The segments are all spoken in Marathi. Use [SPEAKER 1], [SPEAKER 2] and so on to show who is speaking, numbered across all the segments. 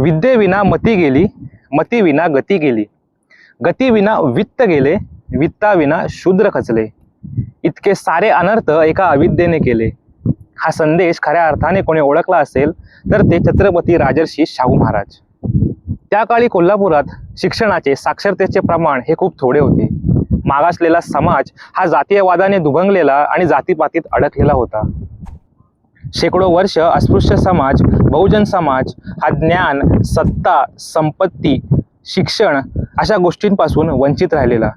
[SPEAKER 1] विद्येविना मती गेली मतीविना गती गेली. गतीविना वित्त गेले वित्ताविना शूद्र खचले. इतके सारे अनर्थ एका अविद्येने केले. हा संदेश खऱ्या अर्थाने कोणी ओळखला असेल तर ते छत्रपती राजर्षी शाहू महाराज. त्या काळी कोल्हापुरात शिक्षणाचे साक्षरतेचे प्रमाण हे खूप थोडे होते. मागासलेला समाज हा जातीयवादाने दुभंगलेला आणि जातीपातीत अडकलेला होता. शेकडो वर्ष अस्पृश्य समाज बहुजन समाज हा ज्ञान सत्ता संपत्ती शिक्षण अशा गोष्टींपासून वंचित राहिलेला.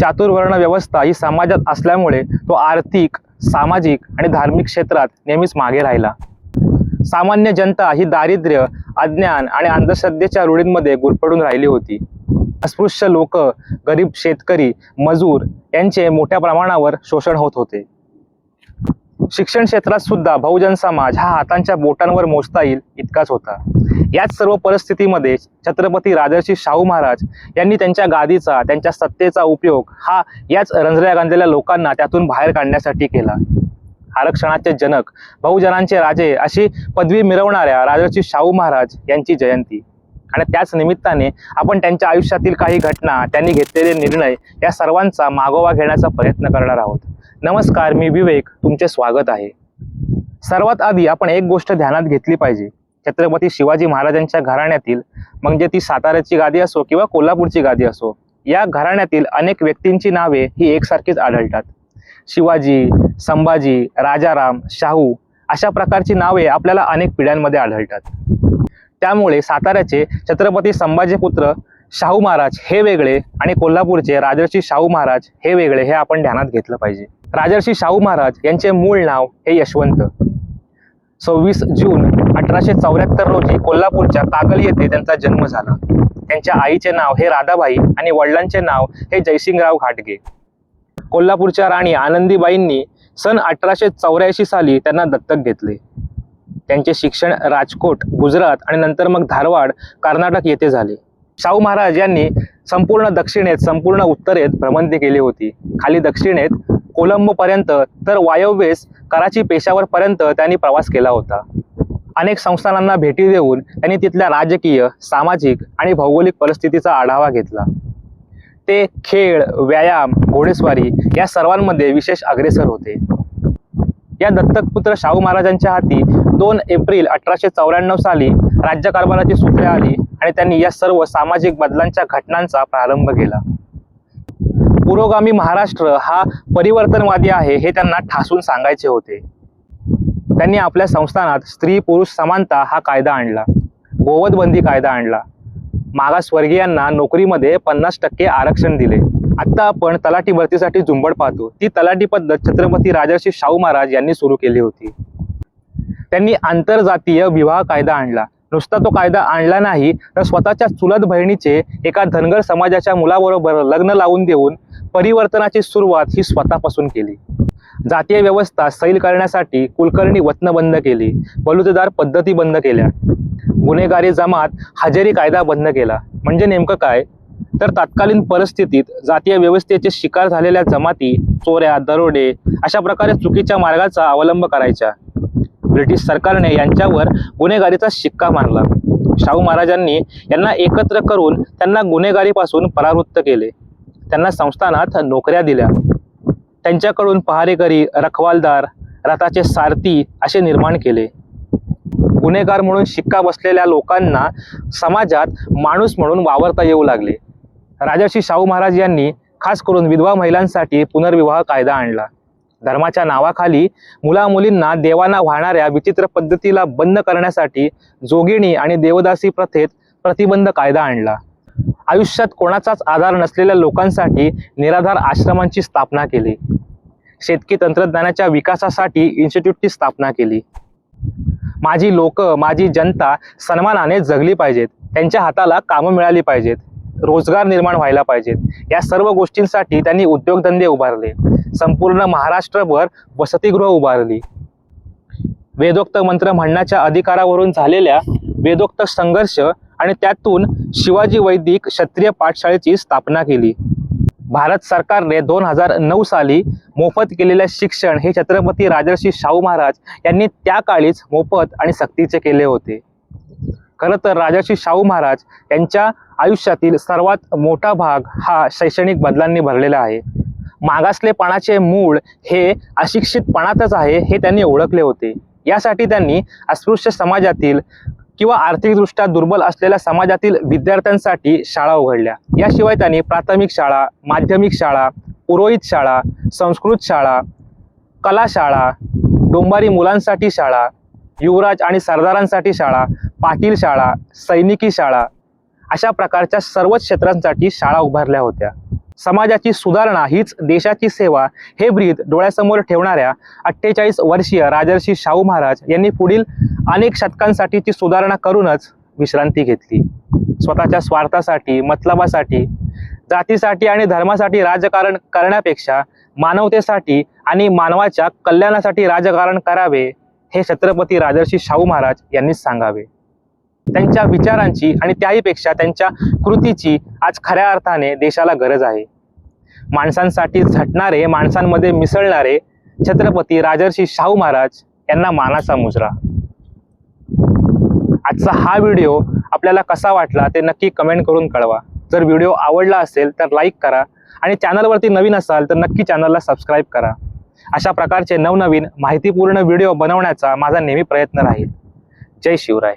[SPEAKER 1] चातुर्वर्ण व्यवस्था ही समाजात असल्यामुळे तो आर्थिक सामाजिक आणि धार्मिक क्षेत्रात नेहमीच मागे राहिला. सामान्य जनता ही दारिद्र्य अज्ञान आणि अंधश्रद्धेच्या रूढींमध्ये गुरफडून राहिली होती. अस्पृश्य लोक गरीब शेतकरी मजूर यांचे मोठ्या प्रमाणावर शोषण होत होते. शिक्षण क्षेत्रात सुद्धा बहुजन समाज हा हातांच्या बोटांवर मोजता येईल इतकाच होता. याच सर्व परिस्थितीमध्ये छत्रपती राजर्षी शाहू महाराज यांनी त्यांच्या गादीचा त्यांच्या सत्तेचा उपयोग हा याच रंजल्या गांधलेल्या लोकांना त्यातून बाहेर काढण्यासाठी केला. आरक्षणाचे जनक बहुजनांचे राजे अशी पदवी मिरवणाऱ्या राजर्षी शाहू महाराज यांची जयंती. आणि त्याच निमित्ताने आपण त्यांच्या आयुष्यातील काही घटना त्यांनी घेतलेले निर्णय या सर्वांचा मागोवा घेण्याचा प्रयत्न करणार आहोत. नमस्कार मी विवेक तुमचे स्वागत आहे. सर्वात आधी आपण एक गोष्ट ध्यानात घेतली पाहिजे. छत्रपती शिवाजी महाराजांच्या घराण्यातील म्हणजे ती साताऱ्याची गादी असो किंवा कोल्हापूरची गादी असो या घराण्यातील अनेक व्यक्तींची नावे ही एकसारखीच आढळतात. शिवाजी संभाजी राजाराम शाहू अशा प्रकारची नावे आपल्याला अनेक पिढ्यांमध्ये आढळतात. त्यामुळे साताऱ्याचे छत्रपती संभाजी पुत्र शाहू महाराज हे वेगळे आणि कोल्हापूरचे राजर्षी शाहू महाराज हे वेगळे हे आपण ध्यानात घेतलं पाहिजे. राजर्षी शाहू महाराज यांचे मूळ नाव हे यशवंत. सव्वीस जून अठराशे चौऱ्याहत्तर रोजी कोल्हापूरच्या कागल येथे त्यांचा जन्म झाला. त्यांच्या आईचे नाव हे राधाबाई आणि वडिलांचे नाव हे जयसिंगराव घाटगे. कोल्हापूरच्या राणी आनंदीबाईंनी सन अठराशे चौऱ्याऐंशी साली त्यांना दत्तक घेतले. त्यांचे शिक्षण राजकोट गुजरात आणि नंतर मग धारवाड कर्नाटक येथे झाले. शाहू महाराज यांनी संपूर्ण दक्षिणेत संपूर्ण उत्तरेत भ्रमंती केली होती. खाली दक्षिणेत कोलंबोपर्यंत तर वायव्येस कराची पेशावरपर्यंत त्यांनी प्रवास केला होता. अनेक संस्थानांना भेटी देऊन त्यांनी तिथल्या राजकीय सामाजिक आणि भौगोलिक परिस्थितीचा आढावा घेतला. ते खेळ व्यायाम घोडेस्वारी या सर्वांमध्ये विशेष अग्रेसर होते. या दत्तकपुत्र शाहू महाराजांच्या हाती दोन एप्रिल अठराशे चौऱ्याण्णव साली राज्यकारभाराची सूत्रे आली. आणि त्यांनी या सर्व सामाजिक बदलांच्या घटनांचा प्रारंभ केला. पुरोगामी महाराष्ट्र हा परिवर्तनवादी आहे हे त्यांना ठासून सांगायचे होते. त्यांनी आपल्या संस्थानात स्त्री पुरुष समानता हा कायदा आणला. गोवधबंदी कायदा आणला. मागासवर्गीयांना नोकरीमध्ये पन्नास टक्के आरक्षण दिले. आता आपण तलाठी भरतीसाठी झुंबड पाहतो. ती तलाठी पद्धत छत्रपती राजर्षी शाहू महाराज यांनी सुरू केली होती. त्यांनी आंतरजातीय विवाह कायदा आणला. नुसता तो कायदा आणला नाही तर स्वतःच्या चुलत बहिणीचे एका धनगर समाजाच्या मुलाबरोबर लग्न लावून देऊन परिवर्तनाची सुरुवात ही स्वतःपासून केली. जातीय व्यवस्था सैल करण्यासाठी कुलकर्णी वतन बंद केली बलुतेदार पद्धती बंद केल्या. गुन्हेगारी जमात हजेरी कायदा बंद केला. म्हणजे नेमकं काय? तर तत्कालीन परिस्थितीत जातीय व्यवस्थेचे शिकार झालेल्या जमाती चोऱ्या दरोडे अशा प्रकारे चुकीच्या मार्गाचा अवलंब करायच्या. ब्रिटिश सरकारने यांच्यावर गुन्हेगारीचा शिक्का मारला शाहू महाराजांनी यांना एकत्र करून त्यांना गुन्हेगारीपासून परावृत्त केले. त्यांना संस्थानात नोकऱ्या दिल्या. त्यांच्याकडून पहारेकरी रखवालदार रथाचे सारथी असे निर्माण केले. गुन्हेगार म्हणून शिक्का बसलेल्या लोकांना समाजात माणूस म्हणून वावरता येऊ लागले. राजर्षी शाहू महाराज यांनी खास करून विधवा महिलांसाठी पुनर्विवाह कायदा आणला. धर्माच्या नावाखाली मुला मुलींना देवाना वाहणाऱ्या विचित्र पद्धतीला बंद करण्यासाठी जोगिणी आणि देवदासी प्रथेत प्रतिबंध कायदा आणला. आयुष्यात कोणाचाच आधार नसलेल्या लोकांसाठी निराधार आश्रमांची स्थापना केली. शेतकी तंत्रज्ञानाच्या विकासासाठी इन्स्टिट्यूटची स्थापना केली. माझी लोक माझी जनता सन्मानाने जगली पाहिजेत. त्यांच्या हाताला कामं मिळाली पाहिजेत. रोजगार निर्माण व्हायला पाहिजेत. या सर्व गोष्टींसाठी त्यांनी उद्योगधंदे उभारले. संपूर्ण महाराष्ट्रभर वसतिगृह उभारली. वेदोक्त मंत्र म्हणण्याच्या अधिकारावरून झालेल्या वेदोक्त संघर्ष आणि त्यातून शिवाजी वैदिक क्षत्रिय पाठशाळेची स्थापना केली. भारत सरकारने दोन हजार नऊ साली मोफत केलेले शिक्षण हे छत्रपती राजर्षी शाहू महाराज यांनी त्या काळीच मोफत आणि सक्तीचे केले होते. खरं तर राजर्षी शाहू महाराज यांच्या आयुष्यातील सर्वात मोठा भाग हा शैक्षणिक बदलांनी भरलेला आहे. मागासलेपणाचे मूळ हे अशिक्षितपणातच आहे हे त्यांनी ओळखले होते. यासाठी त्यांनी अस्पृश्य समाजातील किंवा आर्थिकदृष्ट्या दुर्बल असलेल्या समाजातील विद्यार्थ्यांसाठी शाळा उघडल्या. याशिवाय त्यांनी प्राथमिक शाळा माध्यमिक शाळा पुरोहित शाळा संस्कृत शाळा कला शाळा डोंबारी मुलांसाठी शाळा युवराज आणि सरदारांसाठी शाळा पाटील शाळा सैनिकी शाळा अशा प्रकारच्या सर्वच क्षेत्रांसाठी शाळा उभारल्या होत्या. समाजाची सुधारणा हीच देशाची सेवा हे ब्रीद डोळ्यासमोर ठेवणाऱ्या अठ्ठेचाळीस वर्षीय राजर्षी शाहू महाराज यांनी पुढील अनेक शतकांसाठीची सुधारणा करूनच विश्रांती घेतली. स्वतःच्या स्वार्थासाठी मतलबासाठी जातीसाठी आणि धर्मासाठी राजकारण करण्यापेक्षा मानवतेसाठी आणि मानवाच्या कल्याणासाठी राजकारण करावे हे छत्रपती राजर्षी शाहू महाराज यांनीच सांगावे. त्यांच्या विचारांची आणि त्याहीपेक्षा त्यांच्या कृतीची आज खऱ्या अर्थाने देशाला गरज आहे. माणसांसाठी झटणारे माणसांमध्ये मिसळणारे छत्रपती राजर्षी शाहू महाराज यांना मानाचा मुजरा. आजचा हा व्हिडिओ आपल्याला कसा वाटला ते नक्की कमेंट करून कळवा. जर व्हिडिओ आवडला असेल तर लाईक करा आणि चॅनलवरती नवीन असाल तर नक्की चॅनलला सबस्क्राईब करा. अशा प्रकारचे नवनवीन माहितीपूर्ण व्हिडिओ बनवण्याचा माझा नेहमी प्रयत्न राहील. जय शिवराय.